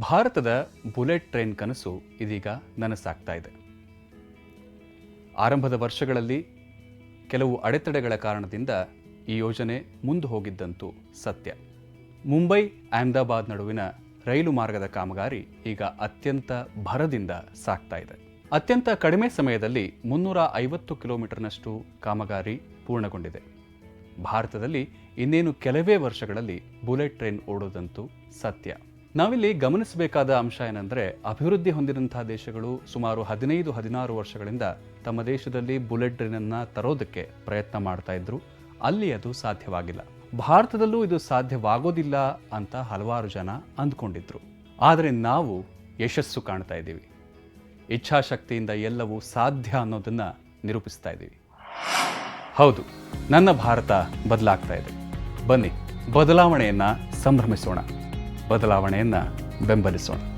ಭಾರತದ bullet train ಕನಸು ಇದೀಗ ನನಸಾಗ್ತಾ ಇದೆ. ಆರಂಭದ ವರ್ಷಗಳಲ್ಲಿ ಕೆಲವು ಅಡೆತಡೆಗಳ ಕಾರಣದಿಂದ ಈ ಯೋಜನೆ ಮುಂದೆ ಹೋಗಿದ್ದಂತೂ ಸತ್ಯ. ಮುಂಬೈ, ಅಹಮದಾಬಾದ್ ನಡುವಿನ ರೈಲು ಮಾರ್ಗದ ಕಾಮಗಾರಿ ಈಗ ಅತ್ಯಂತ ಭರದಿಂದ ಸಾಗ್ತಾ ಇದೆ. ಅತ್ಯಂತ ಕಡಿಮೆ ಸಮಯದಲ್ಲಿ ಮುನ್ನೂರ ಐವತ್ತು ಕಿಲೋಮೀಟರ್ನಷ್ಟು ಕಾಮಗಾರಿ ಪೂರ್ಣಗೊಂಡಿದೆ. ಭಾರತದಲ್ಲಿ ಇನ್ನೇನು ಕೆಲವೇ ವರ್ಷಗಳಲ್ಲಿ ಬುಲೆಟ್ ಟ್ರೈನ್ ಓಡೋದಂತೂ ಸತ್ಯ. ನಾವಿಲ್ಲಿ ಗಮನಿಸಬೇಕಾದ ಅಂಶ ಏನಂದ್ರೆ ಅಭಿವೃದ್ಧಿ ಹೊಂದಿದಂತಹ ದೇಶಗಳು ಸುಮಾರು ಹದಿನೈದು, ಹದಿನಾರು ವರ್ಷಗಳಿಂದ ತಮ್ಮ ದೇಶದಲ್ಲಿ ಬುಲೆಟ್ ಟ್ರೈನ್ ಅನ್ನ ತರೋದಕ್ಕೆ ಪ್ರಯತ್ನ ಮಾಡ್ತಾ ಇದ್ರು. ಅಲ್ಲಿ ಅದು ಸಾಧ್ಯವಾಗಿಲ್ಲ. ಭಾರತದಲ್ಲೂ ಇದು ಸಾಧ್ಯವಾಗೋದಿಲ್ಲ ಅಂತ ಹಲವಾರು ಜನ ಅಂದ್ಕೊಂಡಿದ್ರು. ಆದರೆ ನಾವು ಯಶಸ್ಸು ಕಾಣ್ತಾ ಇದ್ದೀವಿ. ಇಚ್ಛಾಶಕ್ತಿಯಿಂದ ಎಲ್ಲವೂ ಸಾಧ್ಯ ಅನ್ನೋದನ್ನ ನಿರೂಪಿಸ್ತಾ ಇದ್ದೀವಿ. ಹೌದು, ನನ್ನ ಭಾರತ ಬದಲಾಗ್ತಾ ಇದೆ. ಬನ್ನಿ, ಬದಲಾವಣೆಯನ್ನ ಸಂಭ್ರಮಿಸೋಣ. ಬದಲಾವಣೆಯನ್ನ ಬೆಂಬಲಿಸೋಣ.